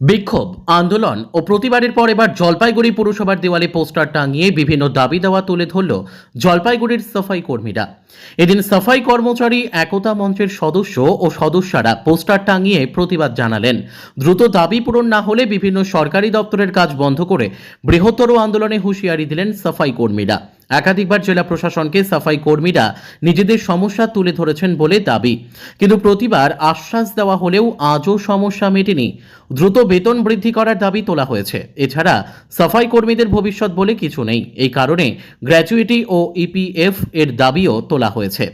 বিক্ষোভ, আন্দোলন ও প্রতিবারের পর এবার জলপাইগুড়ি পুরসভার দেওয়ালে পোস্টার টাঙিয়ে বিভিন্ন দাবি দেওয়া তুলে ধরল জলপাইগুড়ির সাফাই কর্মীরা। এদিন সাফাই কর্মচারী একতা মঞ্চের সদস্য ও সদস্যরা পোস্টার টাঙিয়ে প্রতিবাদ জানালেন। দ্রুত দাবি পূরণ না হলে বিভিন্ন সরকারি দপ্তরের কাজ বন্ধ করে বৃহত্তর আন্দোলনে হুঁশিয়ারি দিলেন সাফাই কর্মীরা। একাধিকবার জেলা প্রশাসনকে সাফাই কর্মীরা নিজেদের সমস্যা তুলে ধরেছেন বলে দাবি। কিন্তু প্রতিবার আশ্বাস দেওয়া হলেও আজও সমস্যা মেটেনি। দ্রুত বেতন বৃদ্ধি করার দাবি তোলা হয়েছে। এছাড়া সাফাই কর্মীদের ভবিষ্যৎ বলে কিছু নেই। এই কারণে গ্র্যাচুইটি ও ইপিএফ এর দাবিও তোলা হয়েছে।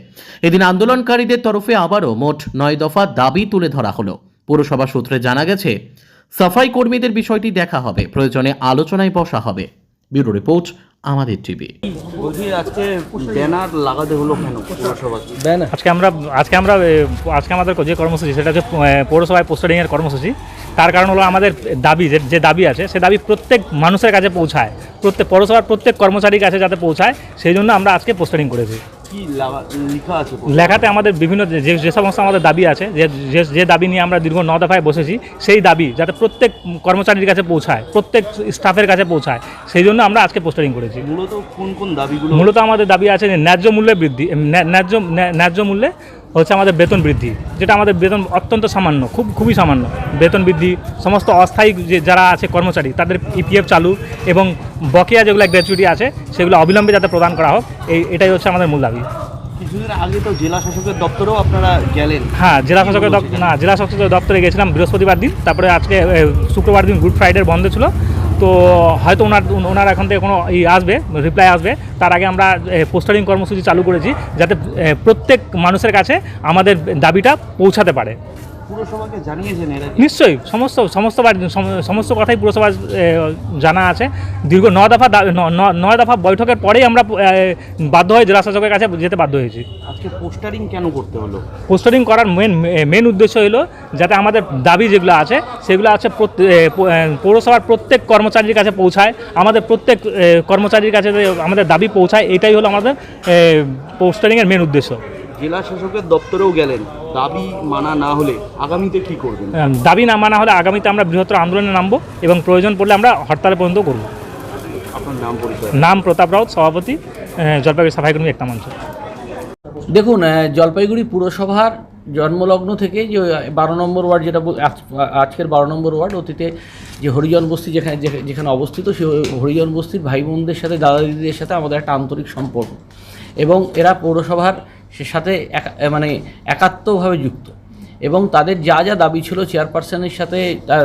এদিন আন্দোলনকারীদের তরফে আবারও মোট নয় দফা দাবি তুলে ধরা হলো। পুরসভা সূত্রে জানা গেছে, সাফাই কর্মীদের বিষয়টি দেখা হবে। প্রয়োজনে আলোচনায় বসা হবে। ব্যুরো রিপোর্ট আমাদের টিভি বলছি আজকে ব্যানার লাগাতে হলো কেন পৌরসভা? আজকে আমরা আজকে আমরা আজকে আমাদের যে কর্মসূচি সেটা হচ্ছে পৌরসভায় পোস্টারিংয়ের কর্মসূচি। তার কারণ হলো আমাদের দাবি যে যে দাবি আছে সে দাবি প্রত্যেক মানুষের কাছে পৌঁছায়। প্রত্যেক পৌরসভার প্রত্যেক কর্মচারীর কাছে যাতে পৌঁছায় সেই জন্য আমরা আজকে পোস্টারিং করেছি। লেখাতে আমাদের বিভিন্ন যে যে সমস্ত আমাদের দাবি আছে যে যে- দাবি নিয়ে আমরা দীর্ঘ ন দফায় বসেছি সেই দাবি যাতে প্রত্যেক কর্মচারীর কাছে পৌঁছায় প্রত্যেক স্টাফের কাছে পৌঁছায় সেই জন্য আমরা আজকে পোস্টারিং করেছি। মূলত কোন কোন দাবিগুলো মূলত আমাদের দাবি আছে যে ন্যায্য মূল্যে বৃদ্ধি ন্যা- ন্যায্য ন্যায্য মূল্যে হচ্ছে আমাদের বেতন বৃদ্ধি যেটা আমাদের বেতন অত্যন্ত সামান্য খুব খুবই সামান্য। বেতন বৃদ্ধি সমস্ত অস্থায়ী যে যারা আছে কর্মচারী তাদের ইপিএফ চালু এবং বকেয়া যেগুলো গ্র্যাচুইটি আছে সেগুলো অবিলম্বে যাতে প্রদান করা হোক এই এটাই হচ্ছে আমাদের মূল দাবি। কিছুদিন আগে তো জেলা শাসকের দপ্তরেও আপনারা গেলেন। হ্যাঁ জেলা শাসকের না জেলা শাসকের দপ্তরে গেছিলাম বৃহস্পতিবার দিন তারপরে আজকে শুক্রবার দিন গুড ফ্রাইডে বন্ধ ছিল। তো হয়তো ওনার ওনার এখান থেকে কোনো ই আসবে রিপ্লাই আসবে। তার আগে আমরা পোস্টারিং কর্মসূচি চালু করেছি যাতে প্রত্যেক মানুষের কাছে আমাদের দাবিটা পৌঁছাতে পারে। পুরসভাকে জানিয়েছেন নিশ্চয়ই সমস্ত সমস্ত সমস্ত কথাই পুরসভার জানা আছে। দীর্ঘ ন দফা দা- ন- ন- নয় দফা বৈঠকের পরেই আমরা বাধ্য হয়ে জেলা শাসকের কাছে যেতে বাধ্য হয়েছি। আজকে পোস্টারিং কেন করতে হলো? পোস্টারিং করার মেন মেন উদ্দেশ্য হলো যাতে আমাদের দাবি যেগুলো আছে সেগুলো আছে পৌরসভার প্রত্যেক কর্মচারীর কাছে পৌঁছায় আমাদের প্রত্যেক কর্মচারীর কাছে আমাদের দাবি পৌঁছায় এটাই হলো আমাদের পোস্টারিংয়ের মেন উদ্দেশ্য। জেলা শাসকের দপ্তরেও গেলেন। দাবি মানা না হলে আগামীতে কি করবেন? দাবি না মানা হলে আগামীতে আমরা বৃহত্তর আন্দোলনে নামবো এবং প্রয়োজন পড়লে আমরা হরতাল পর্যন্ত করব। আপনার নাম পরিচয়? নাম প্রতাপ রাউত সভাপতি জলপাইগুড়ি সাফাই কর্মী একটা মঞ্চ দেখুন জলপাইগুড়ি পুরসভার জন্মলগ্ন থেকে যে বারো নম্বর ওয়ার্ড যেটা বল- আজ- আজকের বারো নম্বর ওয়ার্ড অতীতে যে হরিজন বস্তি যেখানে যেখানে অবস্থিত সে হরিজন বস্তির ভাই বোনদের সাথে দাদা দিদিদের সাথে আমাদের একটা আন্তরিক সম্পর্ক। এবং এরা পৌরসভার সে সাথে মানে একাত্মভাবে যুক্ত। এবং তাদের যা যা দাবি ছিল চেয়ারপারসনের সাথে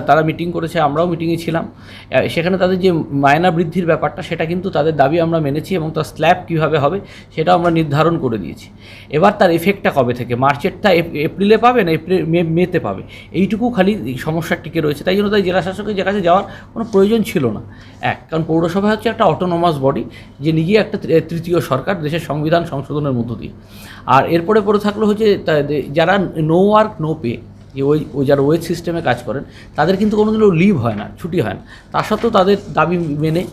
তারা মিটিং করেছে, আমরাও মিটিংয়ে ছিলাম। সেখানে তাদের যে মায়না বৃদ্ধির ব্যাপারটা, সেটা কিন্তু তাদের দাবি আমরা মেনেছি এবং তার স্ল্যাব কীভাবে হবে, সেটাও আমরা নির্ধারণ করে দিয়েছি। এবার তার এফেক্টটা কবে থেকে? মার্চেরটা এপ্রিলে পাবে না এপ্রিল, মে, মেতে পাবে? এইটুকু খালি এই সমস্যার টিকে রয়েছে। তাই জন্য তাই জেলা শাসকের যে কাছে যাওয়ার কোনো প্রয়োজন ছিল না। এক, কারণ পৌরসভা হচ্ছে একটা অটোনোমাস বডি যে নিজে একটা তৃতীয় সরকার, দেশের সংবিধান সংশোধনের মধ্য দিয়ে। আর এরপরে পরে থাকল হচ্ছে যারা নো ওয়ার্ক নো পে যে ওই ওই যারা ওয়েজ সিস্টেমে কাজ করেন, তাদের কিন্তু কোনোদিনও লিভ হয় না, ছুটি হয় না। তা সত্ত্বেও তাদের দাবি মেনে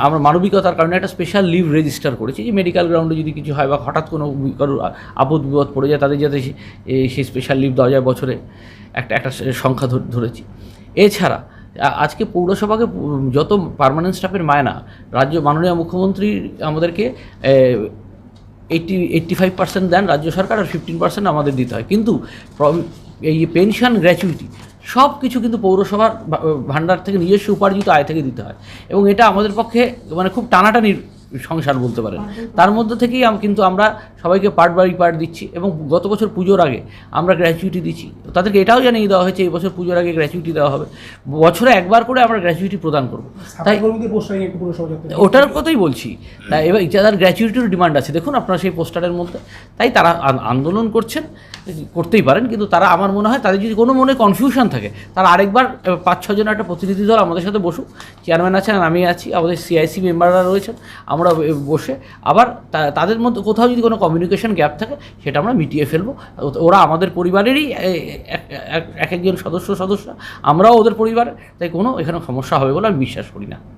আমরা মানবিকতার কারণে একটা স্পেশাল লিভ রেজিস্টার করেছি, যে মেডিকেল গ্রাউন্ডে যদি কিছু হয় বা হঠাৎ কোনো কারোর আপদ বিপদ পড়ে যায়, তাদের যাতে সেই স্পেশাল লিভ দেওয়া যায় বছরে একটা একটা সংখ্যা ধর- ধরেছি। এছাড়া আজকে পৌরসভাকে যত পার্মানেন্ট স্টাফের মায়না রাজ্য মাননীয় মুখ্যমন্ত্রী আমাদেরকে eighty eighty five percent then রাজ্য সরকার আর ফিফটিন পার্সেন্ট আমাদের দিতে হয়। কিন্তু এই পেনশন গ্র্যাচুইটি সব কিছু কিন্তু পৌরসভার ভাণ্ডার থেকে নিজস্ব উপার্জিত আয় থেকে দিতে হয়। এবং এটা আমাদের পক্ষে মানে খুব টানাটানির সংসার বলতে পারেন। তার মধ্যে থেকেই কিন্তু আমরা সবাইকে পার্ট বাই পার্ট দিচ্ছি এবং গত বছর পুজোর আগে আমরা গ্র্যাচুইটি দিচ্ছি। তাদেরকে এটাও জানিয়ে দেওয়া হয়েছে এই বছর পুজোর আগে গ্র্যাচুইটি দেওয়া হবে। বছরে একবার করে আমরা গ্র্যাচুইটি প্রদান করব। তাই ওটার কথাই বলছি। তাই এবার যাদের গ্র্যাচুইটির ডিমান্ড আছে। দেখুন আপনারা সেই পোস্টারের মধ্যে। তাই তারা আন্দোলন করছেন করতেই পারেন কিন্তু তারা আমার মনে হয় তাদের যদি কোনো মনে কনফিউশন থাকে তারা আরেকবার পাঁচ ছজন একটা প্রতিনিধি দল আমাদের সাথে বসুক। চেয়ারম্যান আছেন আমি আছি আমাদের সিআইসি মেম্বাররা রয়েছেন। আমরা এ, বসে আবার তাদের মধ্যে কোথাও যদি কোনো কমিউনিকেশন গ্যাপ থাকে সেটা আমরা মিটিয়ে ফেলব। ওরা আমাদের পরিবারেরই এক একজন সদস্য সদস্য আমরাও ওদের পরিবার তাই কোনো এখানে সমস্যা হবে বলে আমি বিশ্বাস করি না।